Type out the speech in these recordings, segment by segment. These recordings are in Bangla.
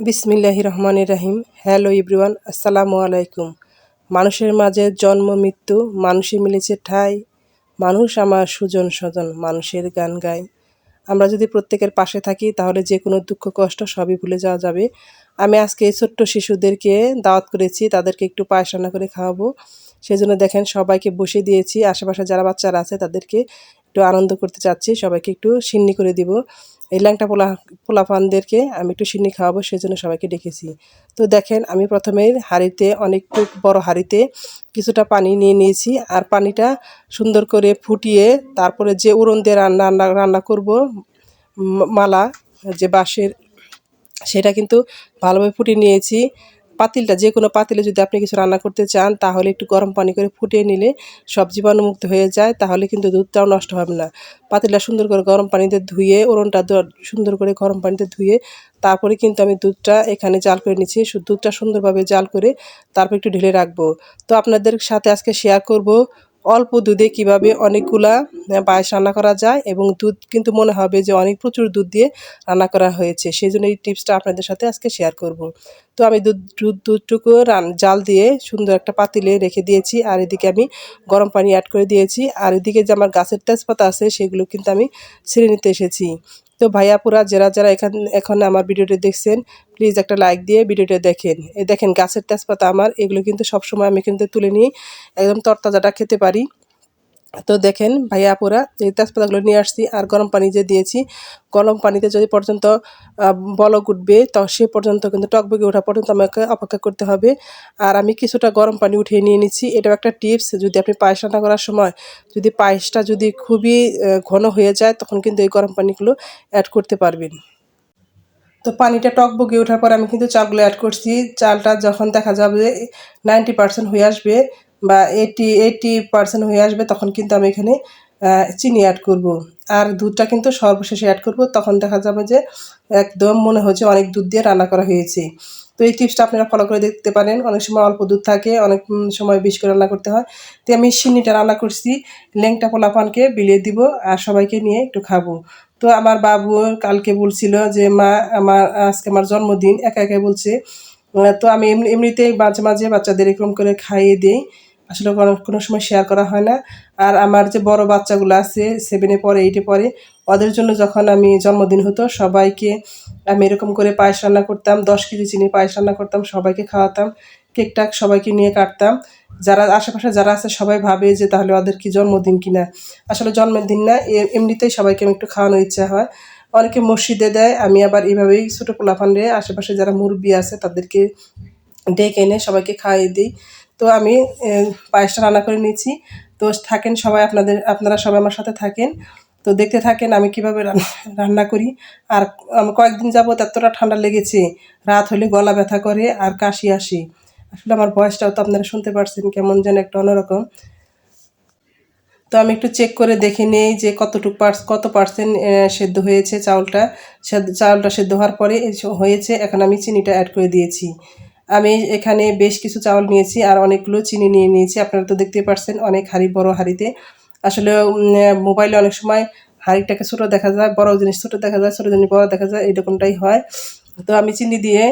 বিসমিল্লাহি রহমান রাহিম। হ্যালো ইব্রিওয়ান আসসালামু আলাইকুম। মানুষের মাঝে জন্ম, মৃত্যু, মানুষে মিলেছে ঠাই। মানুষ আমার সুজন স্বজন, মানুষের গান গায় আমরা যদি প্রত্যেকের পাশে থাকি, তাহলে যে কোনো দুঃখ, কষ্ট সবই ভুলে যাওয়া যাবে। আমি আজকে এই ছোট্ট শিশুদেরকে দাওয়াত করেছি, তাদেরকে একটু পায়েস রান্না করে খাওয়াবো। সেজন্য দেখেন, সবাইকে বসে দিয়েছি। আশেপাশে যারা বাচ্চারা আছে, তাদেরকে একটু আনন্দ করতে চাচ্ছি। সবাইকে একটু সিন্নি করে দিব। এই ল্যাংটা পোলা পোলা পানদেরকে আমি একটু সিন্নি খাওয়াবো সেই জন্য সবাইকে ডেকেছি। তো দেখেন, আমি প্রথমে হাঁড়িতে অনেকটু বড় হাঁড়িতে কিছুটা পানি নিয়ে নিয়েছি আর পানিটা সুন্দর করে ফুটিয়ে তারপরে যে উড়ন দিয়ে রান্না রান্না রান্না করব মালা, যে বাঁশের, সেটা কিন্তু ভালোভাবে ফুটিয়ে নিয়েছি। পাতিলটা, যে কোনো পাতিলে যদি আপনি কিছু রান্না করতে চান, তাহলে একটু গরম পানি করে ফুটিয়ে নিলে সব জীবাণুমুক্ত হয়ে যায়, তাহলে কিন্তু দুধটাও নষ্ট হবে না। পাতিলটা সুন্দর করে গরম পানিতে ধুয়ে ওরনটা সুন্দর করে গরম পানিতে ধুয়ে, তারপরে কিন্তু আমি দুধটা এখানে জাল করে নিচ্ছি। দুধটা সুন্দরভাবে জাল করে তারপর একটু ঢেলে রাখব। তো আপনাদের সাথে আজকে শেয়ার করব অল্প দুধে কীভাবে অনেকগুলা পায়েস রান্না করা যায় এবং দুধ কিন্তু মনে হবে যে অনেক প্রচুর দুধ দিয়ে রান্না করা হয়েছে। সেই জন্য এই টিপসটা আপনাদের সাথে আজকে শেয়ার করব। তো আমি দুধ দুধ, দুধটুকু রান, জাল দিয়ে সুন্দর একটা পাতিলে রেখে দিয়েছি আর এদিকে আমি গরম পানি অ্যাড করে দিয়েছি। আর এদিকে যে আমার গাছের তেজপাতা আছে সেগুলো কিন্তু আমি ছিঁড়ে নিতে এসেছি। তো ভাইয়াপুরা যারা যারা এখান, এখন আমার ভিডিওটি দেখছেন প্লিজ একটা লাইক দিয়ে ভিডিওটা দেখেন। দেখেন গাছের তেজপাতা আমার, এগুলো কিন্তু সবসময় আমি কিন্তু তুলে নিই একদম তরতাজাটা খেতে পারি। তো দেখেন ভাইয়া, আপুরা, এই তেজপাতাগুলো নিয়ে আসছি আর গরম পানি যে দিয়েছি, গরম পানিতে যদি পর্যন্ত বলক উঠবে, তো সে পর্যন্ত কিন্তু টকবগে ওঠা পর্যন্ত আমাকে অপেক্ষা করতে হবে। আর আমি কিছুটা গরম পানি উঠিয়ে নিয়ে নিচ্ছি। এটাও একটা টিপস, যদি আপনি পায়েস রান্না করার সময়, যদি পায়েসটা যদি খুবই ঘন হয়ে যায়, তখন কিন্তু এই গরম পানিগুলো অ্যাড করতে পারবেন। তো পানিটা টক বগে ওঠার পর আমি কিন্তু চালগুলো অ্যাড করছি। চালটা যখন দেখা যাবে নাইনটি পার্সেন্ট হয়ে আসবে বা এইটি এইটি পার্সেন্ট হয়ে আসবে, তখন কিন্তু আমি এখানে চিনি অ্যাড করব। আর দুধটা কিন্তু সর্বশেষে অ্যাড করব, তখন দেখা যাবে যে একদম মনে হচ্ছে অনেক দুধ দিয়ে রান্না করা হয়েছে। তো এই টিপসটা আপনারা ফলো করে দেখতে পারেন। অনেক সময় অল্প দুধ থাকে, অনেক সময় বেশি করে রান্না করতে হয়। তো আমি সিন্নিটা রান্না করছি, লেংটা পোলাপানকে বিলিয়ে দিব আর সবাইকে নিয়ে একটু খাব। তো আমার বাবু কালকে বলছিল যে, মা, আমার, আজকে আমার জন্মদিন। একা একা বলছে। তো আমি এমনি, এমনিতেই মাঝে মাঝে বাচ্চাদের এরকম করে খাইয়ে দিই। আসলে কোনো সময় শেয়ার করা হয় না। আর আমার যে বড় বাচ্চাগুলো আছে সেভেনে পরে এইটে পরে ওদের জন্য যখন আমি জন্মদিন হতো, সবাইকে আমি এরকম করে পায়েস রান্না করতাম, দশ কেজি চিনি পায়েস রান্না করতাম, সবাইকে খাওয়াতাম কেকটাক সবাইকে নিয়ে কাটতাম। যারা, আশেপাশে যারা আছে, সবাই ভাবে যে তাহলে ওদের কি জন্মদিন কিনা। আসলে জন্মদিন না এমনিতেই সবাইকে আমি একটু খাওয়ানোর ইচ্ছা হয়। অনেকে মসজিদে দেয়, আমি আবার এইভাবেই ছোটো পোলাফান্ডে আশেপাশে যারা মুরব্বী আছে, তাদেরকে ডেকে এনে সবাইকে খাইয়ে দিই। তো আমি পায়েসটা রান্না করে নিয়েছি। তো থাকেন সবাই আপনাদের, আপনারা সবাই আমার সাথে থাকেন। তো দেখতে থাকেন আমি কীভাবে রান্না করি। আর আমি কয়েকদিন যাব এতটা ঠান্ডা লেগেছে, রাত হলে গলা ব্যথা করে আর কাশি আসে। আসলে আমার ভয়েসটাও তো আপনারা শুনতে পারছেন, কেমন যেন একটা অন্যরকম। তো আমি একটু চেক করে দেখে নেই যে কতটুকু পার্স, কত পার্সেন্ট সেদ্ধ হয়েছে চাউলটা। চাউলটা সেদ্ধ হওয়ার পরে হয়েছে, এখন আমি চিনিটা অ্যাড করে দিয়েছি। আমি এখানে বেশ কিছু চাউল নিয়েছি আর অনেকগুলো চিনি নিয়ে নিয়েছি। আপনারা তো দেখতে পারছেন অনেক হাড়ি, বড় হাড়িতে। আসলে মোবাইলে অনেক সময় হাড়িটাকে ছোটো দেখা যায়, বড় জিনিস ছোটো দেখা যায়, ছোটো জিনিস বড় দেখা যায়, এরকমটাই হয়। তো আমি চিনি দিয়ে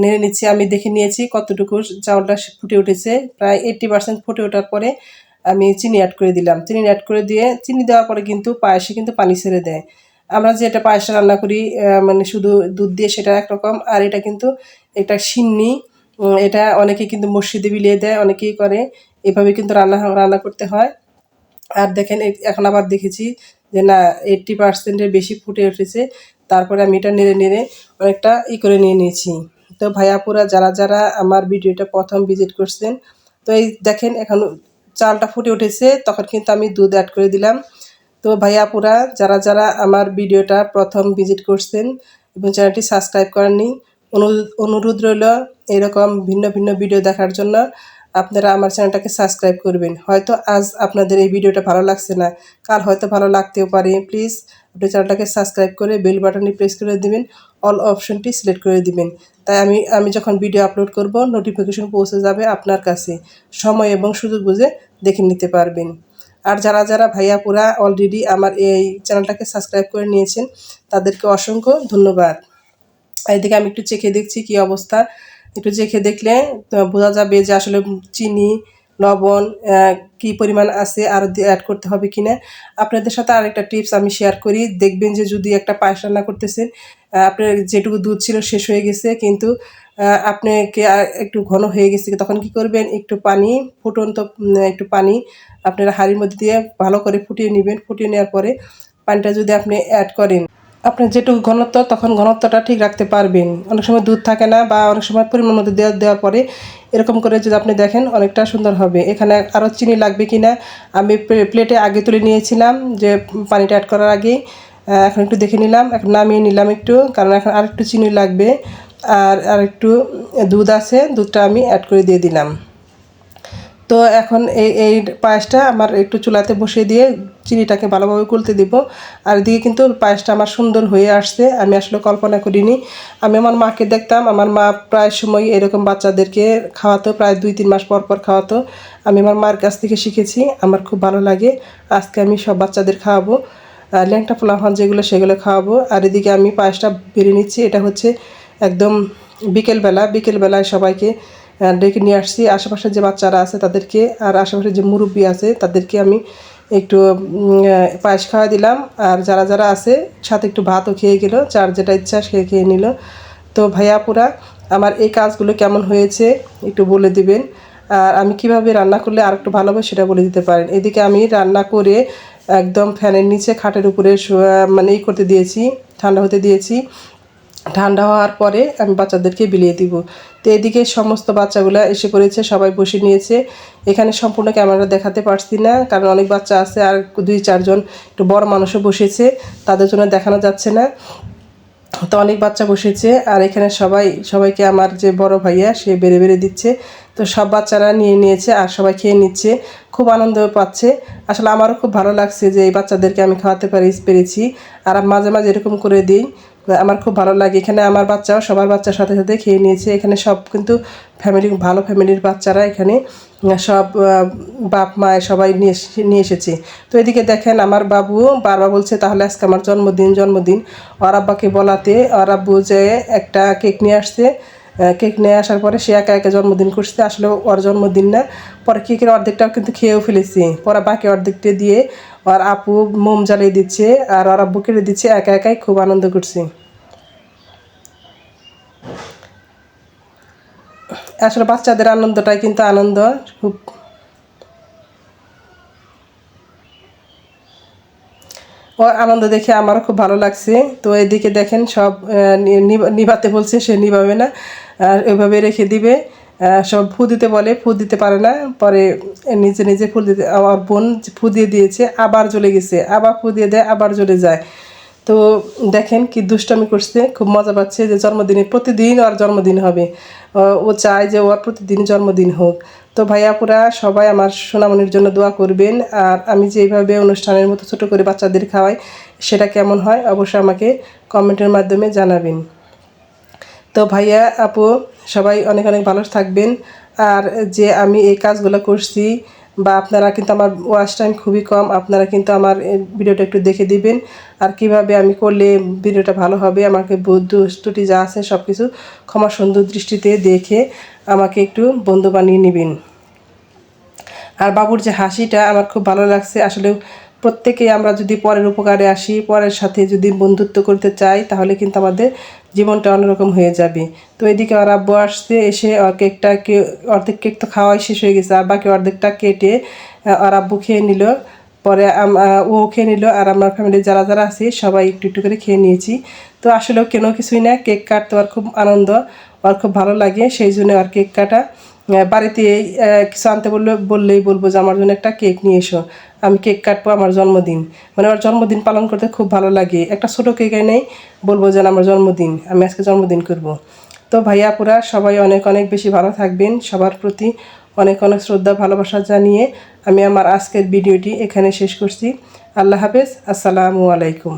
নেড়ে নিচ্ছি। আমি দেখে নিয়েছি কতটুকু চাউলটা ফুটে উঠেছে। প্রায় এইট্টি পার্সেন্ট ফুটে ওঠার পরে আমি চিনি অ্যাড করে দিলাম। চিনি অ্যাড করে দিয়ে, চিনি দেওয়ার পরে কিন্তু পায়েসে কিন্তু পানি ছেড়ে দেয়। আমরা যেটা পায়েসটা রান্না করি মানে শুধু দুধ দিয়ে সেটা একরকম, আর এটা কিন্তু এটা সিন্নি এটা অনেকে কিন্তু মসজিদে বিলিয়ে দেয়, অনেকেই করে। এভাবে কিন্তু রান্না রান্না করতে হয়। আর দেখেন এখন আবার দেখেছি যে না এইট্টি পার্সেন্টের বেশি ফুটে উঠেছে। তারপরে আমি এটা নেড়ে নেড়ে অনেকটা ই করে নিয়ে নিয়েছি। তো ভাইয়াপুরা যারা যারা আমার ভিডিওটা প্রথম ভিজিট করছেন, তো এই দেখেন, এখন চালটা ফুটে উঠেছে, তখন কিন্তু আমি দুধ অ্যাড করে দিলাম। তো ভাইয়াপুরা যারা যারা আমার ভিডিওটা প্রথম ভিজিট করছেন এবং চ্যানেলটি সাবস্ক্রাইব করেননি অনুরোধ রইল এরকম ভিন্ন ভিন্ন ভিডিও দেখার জন্য আপনারা আমার চ্যানেলটাকে সাবস্ক্রাইব করবেন। হয়তো আজ আপনাদের এই ভিডিওটা ভালো লাগছে না। কাল হয়তো ভালো লাগতেও পারে। প্লিজ আপনি চ্যানেলটাকে সাবস্ক্রাইব করে বেল বাটনটি প্রেস করে দিবেন। অল অপশনটি সিলেক্ট করে দিবেন। তাই আমি আমি যখন ভিডিও আপলোড করব নোটিফিকেশন পৌঁছে যাবে আপনার কাছে। সময় এবং সুযোগ বুঝে দেখে নিতে পারবেন। আর যারা যারা ভাইয়া পুরা অলরেডি আমার এই চ্যানেলটাকে সাবস্ক্রাইব করে নিয়েছেন, তাদেরকে অসংখ্য ধন্যবাদ। এদিকে আমি একটু চেখে দেখছি কি অবস্থা। একটু চেখে দেখলে বোঝা যাবে যে আসলে চিনি, লবণ কি পরিমাণ আছে, আর অ্যাড করতে হবে কিনা। আপনাদের সাথে আরেকটা টিপস আমি শেয়ার করি। দেখবেন যে যদি একটা পায়েস রান্না করতেছেন আপনার যেটুকু দুধ ছিল শেষ হয়ে গেছে, কিন্তু আপনাকে একটু ঘন হয়ে গেছে, তখন কি করবেন? একটু পানি, ফুটন্ত একটু পানি আপনারা হাড়ির মধ্যে দিয়ে ভালো করে ফুটিয়ে নেবেন। ফুটিয়ে নেওয়ার পরে পানিটা যদি আপনি অ্যাড করেন আপনার যেটুকু ঘনত্ব, তখন ঘনত্বটা ঠিক রাখতে পারবেন। অনেক সময় দুধ থাকে না বা অনেক সময় পরিমাণ মতো দেওয়া, দেওয়ার পরে এরকম করে যদি আপনি দেখেন, অনেকটা সুন্দর হবে। এখানে আরও চিনি লাগবে কি না আমি প্লে- প্লেটে আগে তুলে নিয়েছিলাম যে পানিটা অ্যাড করার আগে। এখন একটু দেখে নিলাম, এখন নামিয়ে নিলাম একটু, কারণ এখন আর একটু চিনি লাগবে। আর আর একটু দুধ আছে, দুধটা আমি অ্যাড করে দিয়ে দিলাম। তো এখন এই এই পায়েসটা আমার একটু চুলাতে বসিয়ে দিয়ে চিনিটাকে ভালোভাবে গুলতে দিব। আর এদিকে কিন্তু পায়েসটা আমার সুন্দর হয়ে আসছে, আমি আসলে কল্পনা করিনি। আমি আমার মাকে দেখতাম, আমার মা প্রায় সময় এরকম বাচ্চাদেরকে খাওয়াতো, প্রায় দুই, তিন মাস পর পর খাওয়াতো। আমি আমার মার কাছ থেকে শিখেছি, আমার খুব ভালো লাগে। আজকে আমি সব বাচ্চাদের খাওয়াবো ল্যাংটা পোলাফান যেগুলো সেগুলো খাওয়াবো। আর এদিকে আমি পায়েসটা বেরিয়ে নিচ্ছি, এটা হচ্ছে একদম বিকেলবেলা, বিকেলবেলায় সবাইকে ডেকে নিয়ে আসছি। আশেপাশে যে বাচ্চারা আছে তাদেরকে আর আশেপাশে যে মুরব্বী আছে তাদেরকে আমি একটু পায়েস খাওয়া দিলাম। আর যারা যারা আছে, সাথে একটু ভাতও খেয়ে গেল, যার যেটা ইচ্ছা সে খেয়ে নিল। তো ভাইয়াপুরা আমার এই কাজগুলো কেমন হয়েছে একটু বলে দিবেন। আর আমি কীভাবে রান্না করলে আর একটু ভালো হবে সেটা বলে দিতে পারেন। এদিকে আমি রান্না করে একদম ফ্যানের নিচে খাটের উপরে মানে ই করতে দিয়েছি, ঠান্ডা হতে দিয়েছি। ঠান্ডা হওয়ার পরে আমি বাচ্চাদেরকে বিলিয়ে দিব। তো এদিকে সমস্ত বাচ্চাগুলো এসে পড়েছে, সবাই বসে নিয়েছে। এখানে সম্পূর্ণ ক্যামেরা দেখাতে পারছি না, কারণ অনেক বাচ্চা আছে আর দুই চারজন একটু বড় মানুষও বসেছে, তাদের জন্য দেখানো যাচ্ছে না। তো অনেক বাচ্চা বসেছে আর এখানে সবাই, সবাইকে আমার যে বড় ভাইয়া, সে বেড়ে বেড়ে দিচ্ছে। তো সব বাচ্চারা নিয়ে নিয়েছে আর সবাই খেয়ে নিচ্ছে, খুব আনন্দ পাচ্ছে। আসলে আমারও খুব ভালো লাগছে যে এই বাচ্চাদেরকে আমি খাওয়াতে পারি, পেরেছি। আর মাঝে মাঝে এরকম করে দিই আমার খুব ভালো লাগে। এখানে আমার বাচ্চাও সবার বাচ্চার সাথে সাথে খেয়ে নিয়েছে। এখানে সব কিন্তু ফ্যামিলি ভালো ফ্যামিলির বাচ্চারা এখানে সব বাপ মায় সবাই নিয়ে নিয়ে এসেছে। তো এদিকে দেখেন আমার বাবু বারবার বলছে, তাহলে আজকে আমার জন্মদিন জন্মদিন। ওর আব্বাকে বলাতে, ওর আব্বু যে একটা কেক নিয়ে আসছে কেক নিয়ে আসার পরে সে একা একা জন্মদিন করছে। আসলে ওর জন্মদিন না, পরে কেকের অর্ধেকটাও কিন্তু খেয়েও ফেলেছি। পরে বাকি অর্ধেকটা দিয়ে ওর আপু মোম জ্বালিয়ে দিচ্ছে আর ওর আব্বু দিচ্ছে, একা একাই খুব আনন্দ করছি। আসলে বাচ্চাদের আনন্দটাই কিন্তু আনন্দ, খুব। ও আনন্দ দেখে আমারও খুব ভালো লাগছে। তো এদিকে দেখেন সব নিভাতে বলছে, সে নিভাবে না। আর ওইভাবে রেখে দিবে। সব ফু দিতে বলে, ফু দিতে পারে না। পরে নিজে নিজে ফুল দিতে, আমার বোন ফু দিয়ে দিয়েছে, আবার জ্বলে গেছে। আবার ফু দিয়ে দেয়, আবার জ্বলে যায়। তো দেখেন কি দুষ্টামি করছে, খুব মজা পাচ্ছে যে জন্মদিনে প্রতিদিন ওর জন্মদিন হবে। ও- ও চায় যে ওর প্রতিদিন জন্মদিন হোক। তো ভাইয়াপুরা সবাই আমার সোনামনির জন্য দোয়া করবেন। আর আমি যেভাবে অনুষ্ঠানের মতো ছোট করে বাচ্চাদের খাওয়াই, সেটা কেমন হয় অবশ্যই আমাকে কমেন্টের মাধ্যমে জানাবেন। তো ভাইয়া, আপু, সবাই অনেক অনেক ভালো থাকবেন। আর যে আমি এই কাজগুলো করছি বা আপনারা কিন্তু আমার ওয়াচ টাইম খুবই কম, আপনারা কিন্তু আমার ভিডিওটা একটু দেখে দিবেন। আর কীভাবে আমি করলে ভিডিওটা ভালো হবে, আমাকে ত্রুটি যা আছে সব কিছু ক্ষমা সুন্দর দৃষ্টিতে দেখে আমাকে একটু বন্ধু বানিয়ে নেবেন। আর বাবুর যে হাসিটা আমার খুব ভালো লাগছে আসলে প্রত্যেকে আমরা যদি পরের উপকারে আসি, পরের সাথে যদি বন্ধুত্ব করতে চাই, তাহলে কিন্তু আমাদের জীবনটা অন্যরকম হয়ে যাবে। তো এদিকে আর আব্বু আসছে, এসে ওর কেকটা অর্ধেক কেক তো খাওয়াই শেষ হয়ে গেছে, আর বাকি অর্ধেকটা কেটে ওর আব্বু খেয়ে নিল। পরে ও খেয়ে নিল, আর আমার ফ্যামিলির যারা যারা আছে, সবাই একটু একটু করে খেয়ে নিয়েছি। তো আসলেও কেন কিছুই না, কেক কাটতে ওর খুব আনন্দ, ওর খুব ভালো লাগে, সেই জন্য আর কেক কাটা। বাড়িতে কিছু আনতে বললে, বললেই বলব যে, আমার জন্য একটা কেক নিয়ে এসো। আমি কেক কাটবো আমার জন্মদিন। মানে আমার জন্মদিন পালন করতে খুব ভালো লাগে। একটা ছোটো কেক এনেই বলব যেন আমার জন্মদিন, আমি আজকে জন্মদিন করব। তো ভাইয়া পুরা সবাই অনেক অনেক বেশি ভালো থাকবেন। সবার প্রতি অনেক অনেক শ্রদ্ধা, ভালোবাসা জানিয়ে আমি আমার আজকের ভিডিওটি এখানে শেষ করছি। আল্লাহ হাফেজ, আসসালামু আলাইকুম।